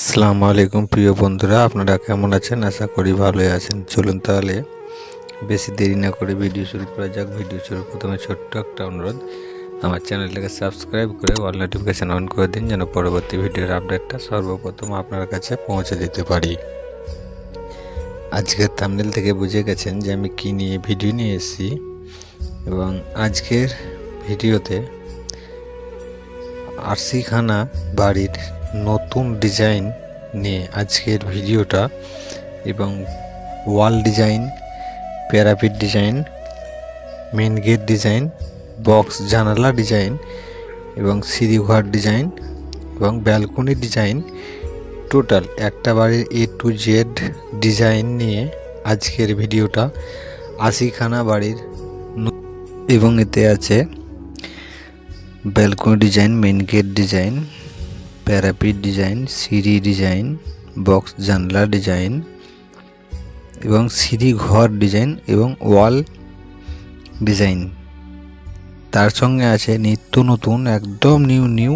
আসসালামু আলাইকুম প্রিয় বন্ধুরা, আপনারা কেমন আছেন? আশা করি ভালোই আছেন। চলুন তাহলে বেশি দেরি না করে ভিডিও শুরু করা যাক। ভিডিও শুরু প্রথমে ছোট্ট একটা অনুরোধ, আমার চ্যানেলটাকে সাবস্ক্রাইব করে অল নোটিফিকেশান অন করে দিন, যেন পরবর্তী ভিডিওর আপডেটটা সর্বপ্রথম আপনার কাছে পৌঁছে দিতে পারি। আজকের থামনেল থেকে বুঝে গেছেন যে আমি কী নিয়ে ভিডিও নিয়ে এসেছি এবং আজকের ভিডিওতে আরসিখানা বাড়ির নতুন ডিজাইন নিয়ে আজকের ভিডিওটা এবং wall design parapet design main gate design box জানালা ডিজাইন এবং সিঁড়িঘর ডিজাইন এবং ব্যালকনি ডিজাইন। টোটাল একটা বাড়ির এ টু জেড ডিজাইন নিয়ে আজকের ভিডিওটা আশিখানা বাড়ির এবং এতে আছে balcony design main gate design parapet design, সিঁড়ি ডিজাইন, বক্স জানলা ডিজাইন এবং সিঁড়ি ঘর ডিজাইন এবং ওয়াল ডিজাইন। তার সঙ্গে আছে নিত্য নতুন, একদম নিউ নিউ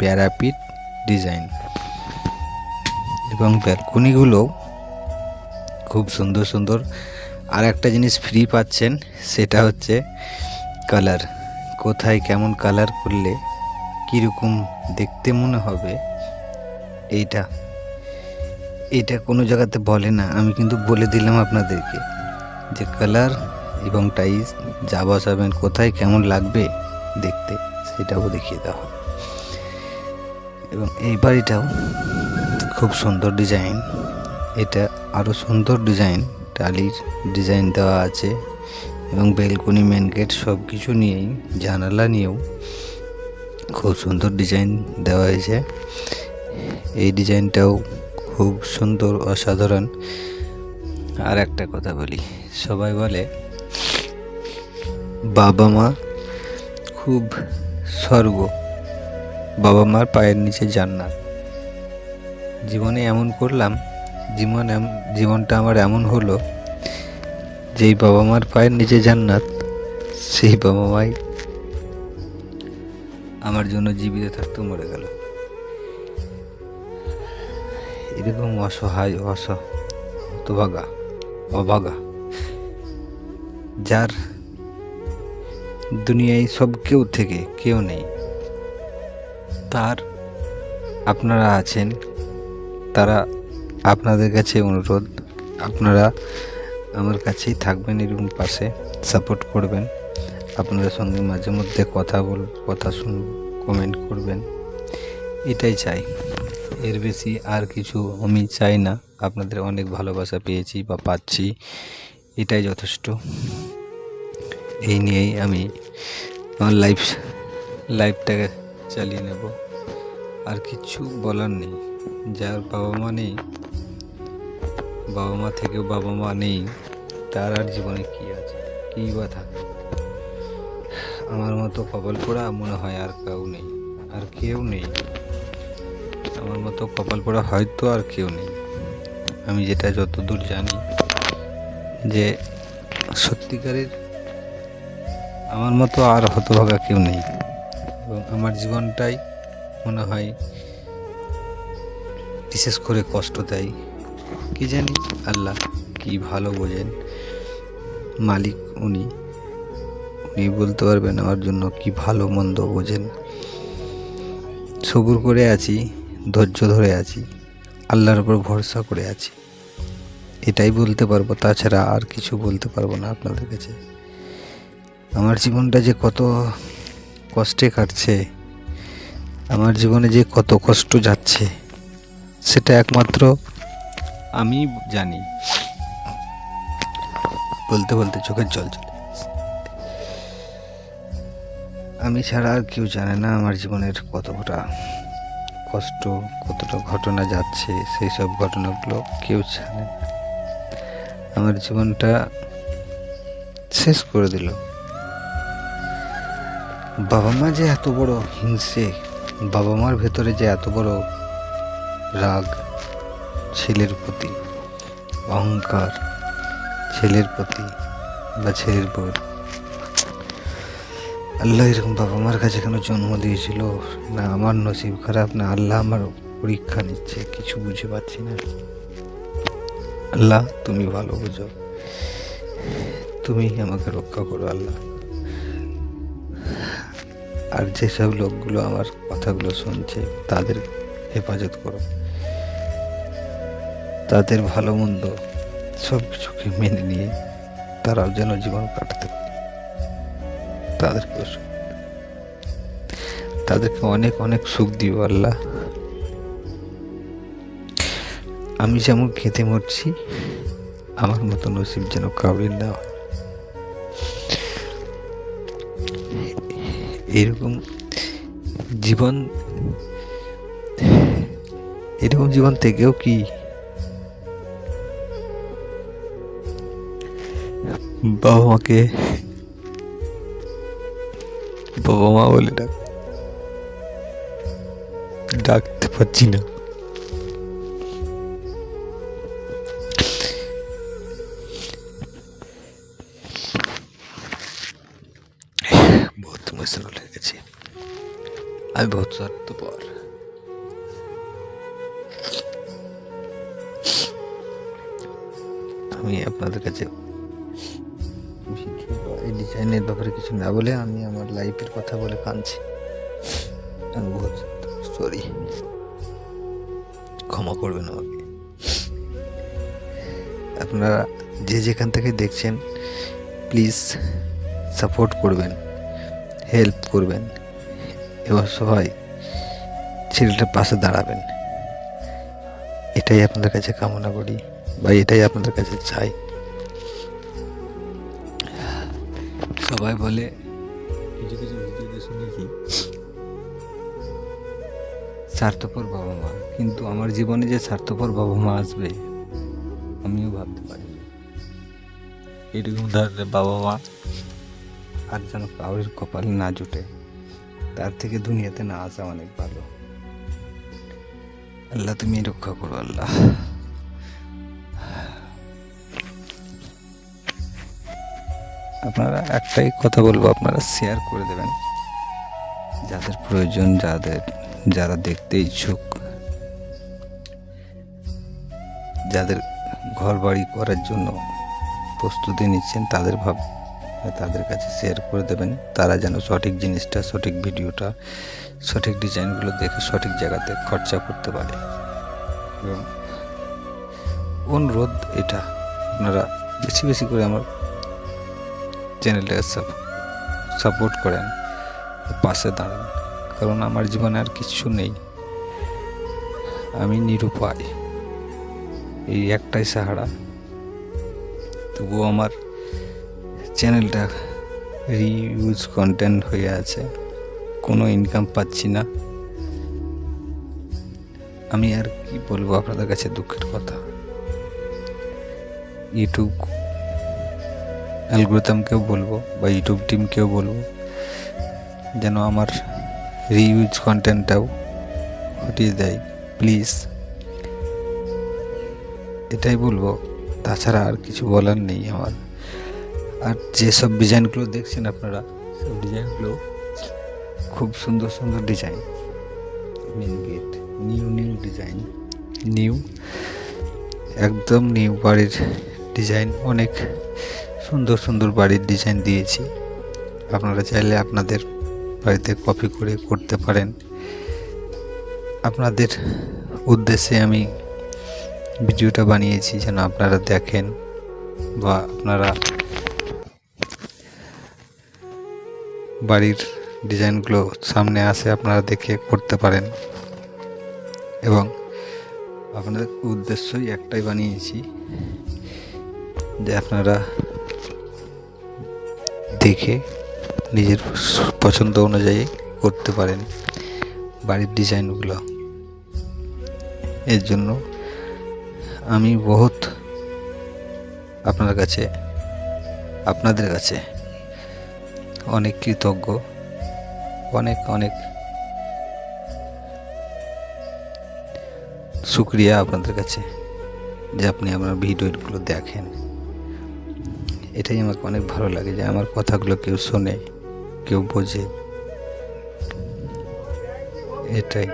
প্যারাপিট ডিজাইন এবং ব্যালকনিগুলো খুব সুন্দর সুন্দর। আর একটা জিনিস ফ্রি পাচ্ছেন, সেটা হচ্ছে কালার কোথায় কেমন কালার করলে কীরকম দেখতে মনে হবে? এইটা এটা কোনো জায়গাতে বলে না। আমি কিন্তু বলে দিলাম আপনাদেরকে যে কালার এবং টাইস যা বসাবেন, কোথায় কেমন লাগবে দেখতে, সেটাও দেখিয়ে দেওয়া এবং এই বাড়িটাও খুব সুন্দর ডিজাইন। এটা আরও সুন্দর ডিজাইন, টালির ডিজাইন দেওয়া আছে এবং বেলকনি মেন গেট সব কিছু নিয়েই, জানালা নিয়েও খুব সুন্দর ডিজাইন দেওয়া হয়েছে। এই ডিজাইনটাও খুব সুন্দর, অসাধারণ। আর একটা কথা বলি, সবাই বলে, বাবা মা খুব স্বর্গ। বাবা মার পায়ের নিচে জান্নাত। জীবনে এমন করলাম, জীবন জীবনটা আমার এমন হলো, যেই বাবা মার পায়ের নিচে জান্নাত, সেই বাবা মাই আমার জন্য জীবিত থাকতেও মরে গেল। এরকম অসহায়, অস হতভাগা অভাগা যার দুনিয়ায় সব কেউ থেকে কেউ নেই। তার আপনারা আছেন, তারা আপনাদের কাছে অনুরোধ, আপনারা আমার কাছেই থাকবেন এরকম পাশে, সাপোর্ট করবেন। আপনাদের সঙ্গে মাঝে মধ্যে কথা বল, কথা শুন কমেন্ট করবেন। এটাই চাই। এর বেশি আর কিছু আমি চাই না। আপনাদের অনেক ভালোবাসা পেয়েছি বা পাচ্ছি, এটাই যথেষ্ট। এই নিয়েই আমি আমার লাইফ লাইফটাকে চালিয়ে নেব। আর কিছু বলার নেই। যার বাবা মা নেই, বাবা মা থেকেও বাবা মা নেই, তার আর জীবনে কী আছে? কী বা থাকে আমার মতো কপাল পোড়া মনে হয় আর কেউ নেই, আর কেউ নেই। আমার মতো কপাল পোড়া হয়তো আর কেউ নেই। আমি যেটা যতদূর জানি যে সত্যিকারের আমার মতো আর হতভাগা কেউ নেই। এবং আমার জীবনটাই মনে হয় বিশেষ করে কষ্ট দেয়। কি জানি আল্লাহ কি ভালো বোঝেন। মালিক উনি। উনি বলতে পারবেন আমার জন্য কি ভালো মন্দ বোঝেন। সবুর করে আছি, ধৈর্য ধরে আছি, আল্লাহর উপর ভরসা করে আছি। এটাই বলতে পারব, তাছাড়া আর কিছু বলতে পারব না আপনাদের কাছে। আমার জীবনটা যে কত কষ্টে কাটছে, আমার জীবনে যে কত কষ্ট যাচ্ছে, সেটা একমাত্র আমি জানি। বলতে বলতে চোখের জল চলে। আমি ছাড়া আর কেউ জানে না আমার জীবনের কতটা কষ্ট, কতটা ঘটনা যাচ্ছে, সেই সব ঘটনাগুলো কেউ জানে না। আমার জীবনটা শেষ করে দিল। বাবা মা যে এত বড় হিংসে, বাবা মার ভেতরে যে এত বড় রাগ, ছেলের প্রতি অহংকার, ছেলের প্রতি বা ছেলের বউর আল্লাহ এরকম বাবা মার কাছে কেন জন্ম দিয়েছিল? না আমার নসিব খারাপ, না আল্লাহ আমার পরীক্ষা নিচ্ছে, কিছু বুঝে পাচ্ছি না। আল্লাহ, তুমি ভালো বুঝো। তুমি আমাকে রক্ষা করো আল্লাহ। আর যেসব লোকগুলো আমার কথাগুলো শুনছে, তাদের হেফাজত করো। তাদের ভালো মন্দ সব কিছুকে মেনে নিয়ে তারাও যেন জীবন পারে তাদেরকে তাদেরকে অনেক অনেক সুখ দিও আল্লাহ। আমি যেমন খেতে মরছি, আমার মতো নসিব যেন কাউরির না এরকম জীবন এরকম জীবন থেকেও কি বাবা মাকে বাবা মা বলে ডাক ডাকতে পারছি না। বহুত ইমোশনাল হয়ে আমি বহুত স্বার্থপর আমি আপনাদের কাছে ডিজাইনের ব্যাপারে কিছু না বলে আমি আমার লাইফের কথা বলে কাঁদছি। সরি, ক্ষমা করবেন আমাকে। আপনারা যে যেখান থেকে দেখছেন, প্লিজ সাপোর্ট করবেন, হেল্প করবেন এবার সবাই ছেলেটার পাশে দাঁড়াবেন। এটাই আপনাদের কাছে কামনা করি, বা এটাই আপনাদের কাছে চাই। সবাই বলে। কিছু কিছু ভিডিওতে স্বার্থপর বাবা মা। কিন্তু আমার জীবনে যে স্বার্থপর বাবা মা আসবে আমিও ভাবতে পারি এরকম ধরনের বাবা মা আর যেন কাউরির কপালে না জুটে তার থেকে দুনিয়াতে না আসা অনেক ভালো। আল্লাহ তুমি রক্ষা করো আল্লাহ। আপনারা একটাই কথা বলব, আপনারা শেয়ার করে দেবেন। যাদের প্রয়োজন, যাদের, যারা দেখতে ইচ্ছুক, যাদের ঘর বাড়ি করার জন্য প্রস্তুতি নিচ্ছেন, তাদের ভাব, তাদের কাছে শেয়ার করে দেবেন। তারা যেন সঠিক জিনিসটা, সঠিক ভিডিওটা, সঠিক ডিজাইনগুলো দেখে সঠিক জায়গাতে খরচা করতে পারে। এবং অনুরোধ এটা, আপনারা বেশি বেশি করে আমার চ্যানেলটাকে সাপোর্ট করেন, পাশে দাঁড়ান। কারণ আমার জীবনে আর কিছু নেই। আমি নিরুপায়। এই একটাই সাহারা। তবুও আমার চ্যানেলটা রিউজ কন্টেন্ট হয়ে আছে। কোনো ইনকাম পাচ্ছি না। আমি আর কি বলব আপনাদের কাছে দুঃখের কথা? ইউটিউব অ্যালগোরিদমকেও বলব বা ইউটিউব টিমকেও বলব যেন আমার রিউজ কন্টেন্টটাও হটিয়ে দেয়। প্লিজ এটাই বলব। তাছাড়া আর কিছু বলার নেই আমার। আর যেসব ডিজাইনগুলো দেখছেন আপনারা, সব ডিজাইনগুলো খুব সুন্দর সুন্দর design. Main gate new new design new একদম নিউ বাড়ির ডিজাইন। অনেক সুন্দর সুন্দর বাড়ির ডিজাইন দিয়েছি। আপনারা চাইলে আপনাদের বাড়িতে কপি করে করতে পারেন। আপনাদের উদ্দেশ্যে আমি ভিডিওটা বানিয়েছি যেন আপনারা দেখেন বা আপনারা বাড়ির ডিজাইনগুলো সামনে আসে আপনারা দেখে করতে পারেন। এবং আপনাদের উদ্দেশ্যই একটাই বানিয়েছি যে আপনারা দেখে নিজের পছন্দ অনুযায়ী করতে পারেন বাড়ির ডিজাইনগুলো। এর জন্য আমি বহুত আপনার কাছে, আপনাদের কাছে অনেক কৃতজ্ঞ। অনেক অনেক শুক্রিয়া আপনাদের কাছে যে আপনি আমার ভিডিওগুলো দেখেন। এটাই আমাকে অনেক ভালো লাগে যে আমার কথাগুলো কেউ শোনে, কেউ বোঝে। এটাই।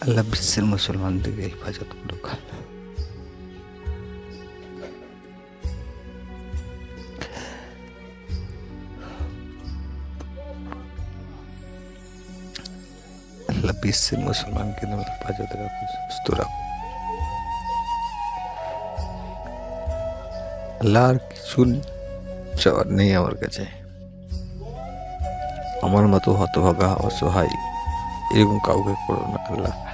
আল্লাহ। বিশ্বের মুসলমানদেরকে হেফাজত করুক। বিশ্বের মুসলমানকে হেফাজত রাখো সুস্থ রাখো আল্লাহর কিছু চাওয়ার নেই আমার কাছে। আমার মতো হতভাগা, অসহায়, এরকম কাউকে করো না, আল্লাহ।